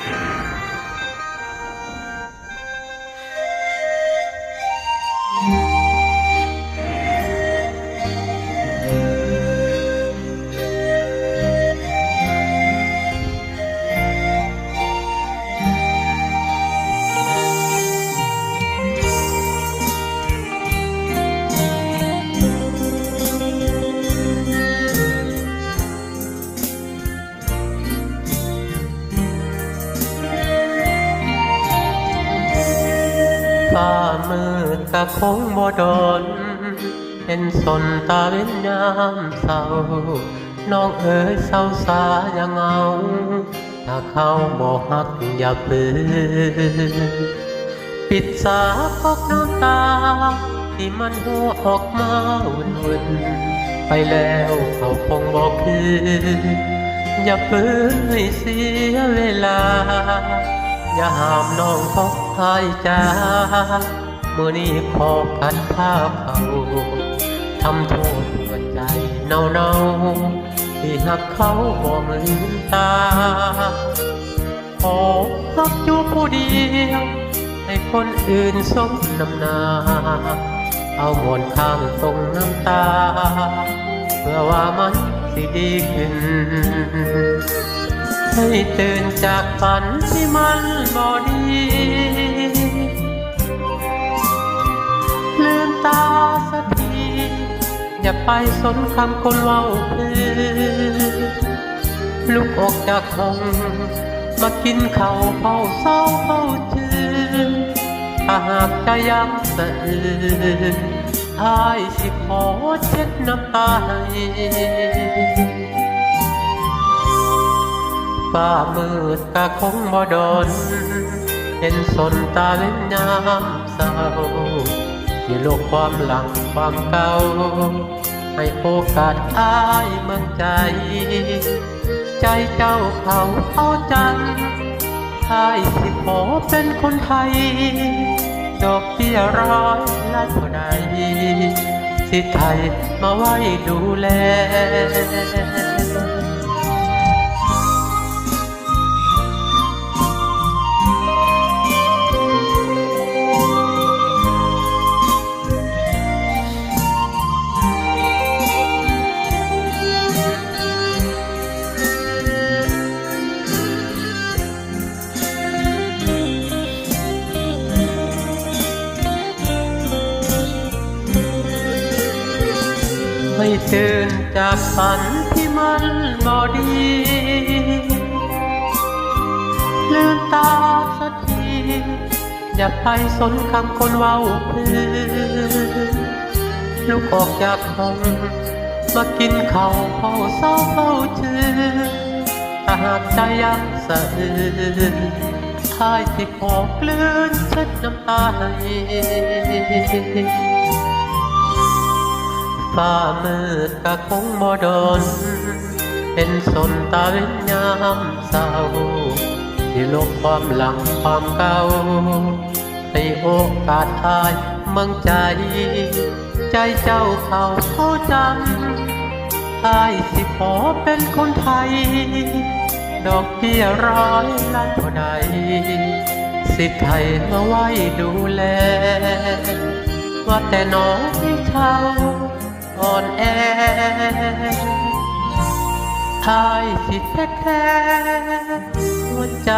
Bye. ฟ้ามืดก็คงบ่ดนเห็นสนตาเว้นยามเศร้า น้องเอ๋ยเศร้าสาอยังเอาถ้าเขาบ่ฮักอย่าปืนปิดสาพกน้ำตา ที่มันหัวออกมาวุ่นวุ่นๆไปแล้วเขาคงบอกคืออย่าเพิ่งให้เสียเวลา อย่าห้ามน้องพกหายจ้าเมื่อนี้ขอกัดผ้าเขาทำโทษหัวใจเนาเนาที่หักเขาบ่เหมืนตาขอรักอยู่ผู้เดียวให้คนอื่นสมน้ำนาเอาหมอนข้างตรงน้ำตา เพื่อว่ามันสิดีขึ้น ให้ตื่นจากฝันที่มันบ่ดี ลืมตาสักที อย่าไปสนคำคนเว้าพื้ลุกออกจากห้อง มากินข้าวเฝ้าเศร้าเฝ้าจืนถ้าหากจะยังสะอื้นอายสิขอเช็ดน้ำตาให้ ฟ้ามืดก็คงบ่โดนเห็นสนตาเล่นยามเศร้าที่โลกความหลังความเก่า ให้โอกาสอายเมืองใจ ใจเจ้าเขาเอาจังอายสิขอเป็นคนไทย ดอกเบี้ยร้อยล้านเท่าใดสิไทยมาไว้ดูแล ให้ตื่นจากฝันที่มันบ่ดีลืมตาสักที อย่าไปสนคำคนเว้าพื้นลุกออกจากห้องมากินข้าวเฝ้าเศร้าเฝ้าชื่นถ้าหากใจยังสะอื้นทายที่ขอกลืนเช็ดน้ำตาให้ ฟ้ามืดก็คงบ่ดนเห็นสนตาเว้นยามเศร้าที่ลบความหลังความเก่าให้โอกาสทายมืองใจ ใจเจ้าเขาเขาจำอายสิขอเป็นคนไทย ดอกเบี้ยร้อยล้านเท่าใดสิไทยมาไว้ดูแล ว่าแต่น้องที่เช่า อ่อนแอทายสิแท้แท้หัวใจ